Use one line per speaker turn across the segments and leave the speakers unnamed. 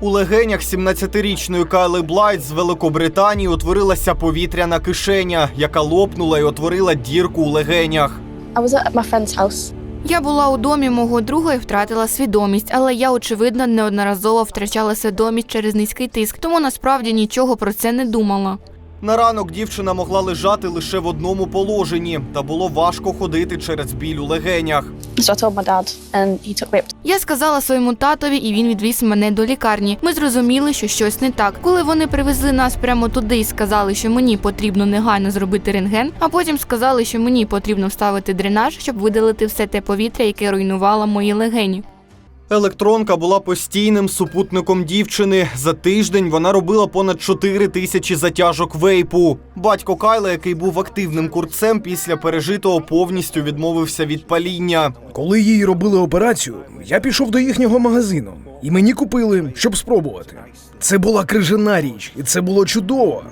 У легенях 17-річної Кайли Блайт з Великобританії утворилася повітряна кишеня, яка лопнула і утворила дірку у легенях.
I was at my friend's house.
Я була у домі мого друга і втратила свідомість, але я, очевидно, неодноразово втрачала свідомість через низький тиск, тому насправді нічого про це не думала.
На ранок дівчина могла лежати лише в одному положенні, та було важко ходити через біль у легенях.
Я сказала своєму татові, і він відвіз мене до лікарні. Ми зрозуміли, що щось не так. Коли вони привезли нас прямо туди і сказали, що мені потрібно негайно зробити рентген, а потім сказали, що мені потрібно вставити дренаж, щоб видалити все те повітря, яке руйнувало мої легені.
Електронка була постійним супутником дівчини. За тиждень вона робила понад 4 тисячі затяжок вейпу. Батько Кайла, який був активним курцем, після пережитого повністю відмовився від паління.
Коли їй робили операцію, я пішов до їхнього магазину, і мені купили, щоб спробувати. Це була крижана річ, і це було чудово.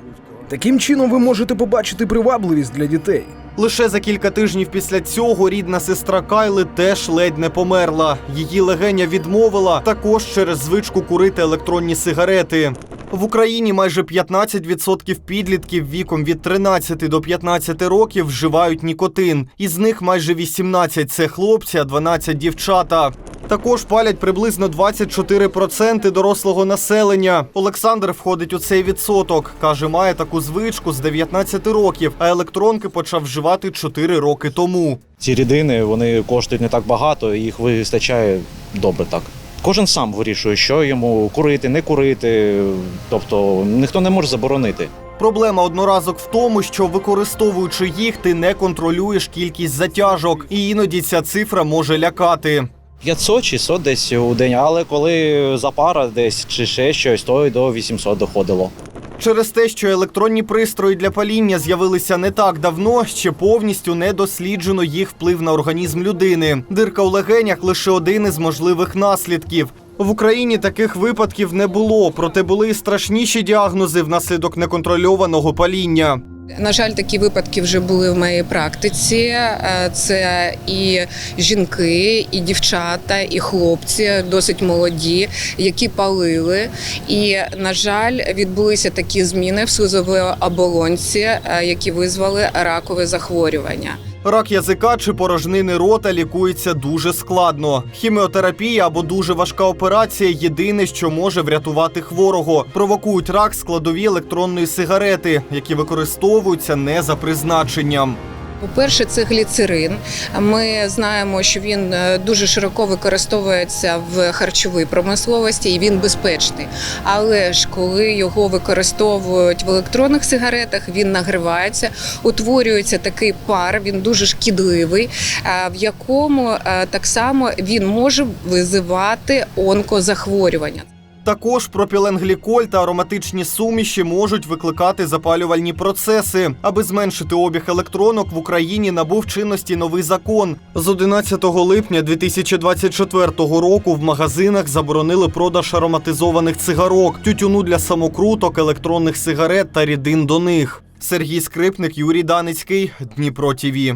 Таким чином ви можете побачити привабливість для дітей.
Лише за кілька тижнів після цього рідна сестра Кайли теж ледь не померла. Її легеня відмовила також через звичку курити електронні сигарети. В Україні майже 15% підлітків віком від 13 до 15 років вживають нікотин. Із них майже 18 – це хлопці, а 12 – дівчата. Також палять приблизно 24% дорослого населення. Олександр входить у цей відсоток. Каже, має таку звичку з 19 років, а електронки почав вживати 4 роки тому.
Ці рідини вони коштують не так багато, їх вистачає добре так. Кожен сам вирішує, що йому курити, не курити. Тобто ніхто не може заборонити.
Проблема одноразок в тому, що використовуючи їх, ти не контролюєш кількість затяжок, і іноді ця цифра може лякати.
500 600 десь у день, але коли запара десь чи ще щось, то й до 800 доходило.
Через те, що електронні пристрої для паління з'явилися не так давно, ще повністю не досліджено їх вплив на організм людини. Дирка у легенях лише один із можливих наслідків. В Україні таких випадків не було, проте були і страшніші діагнози внаслідок неконтрольованого паління.
На жаль, такі випадки вже були в моїй практиці. Е, Це і жінки, і дівчата, і хлопці досить молоді, які палили. І на жаль, відбулися такі зміни в слизовій оболонці, е, які визвали ракове захворювання.
Рак язика чи порожнини рота лікується дуже складно. Хіміотерапія або дуже важка операція єдине, що може врятувати хворого. Провокують рак складові електронної сигарети, які використовуються не за призначенням.
По-перше, це гліцерин. Ми знаємо, що він е, дуже широко використовується в харчовій промисловості і він безпечний. Але ж коли його використовують в електронних сигаретах, він нагрівається, утворюється такий пар, він дуже шкідливий, е, в якому е, так само він може визивати онкозахворювання.
Також пропіленгліколь та ароматичні суміші можуть викликати запалювальні процеси. Аби зменшити обіг електронок в Україні набув чинності новий закон. З 11 липня 2024 року в магазинах заборонили продаж ароматизованих цигарок, тютюну для самокруток, електронних сигарет та рідин до них. Сергій Скрипник, Юрій Даницький, Дніпро ТІВІ.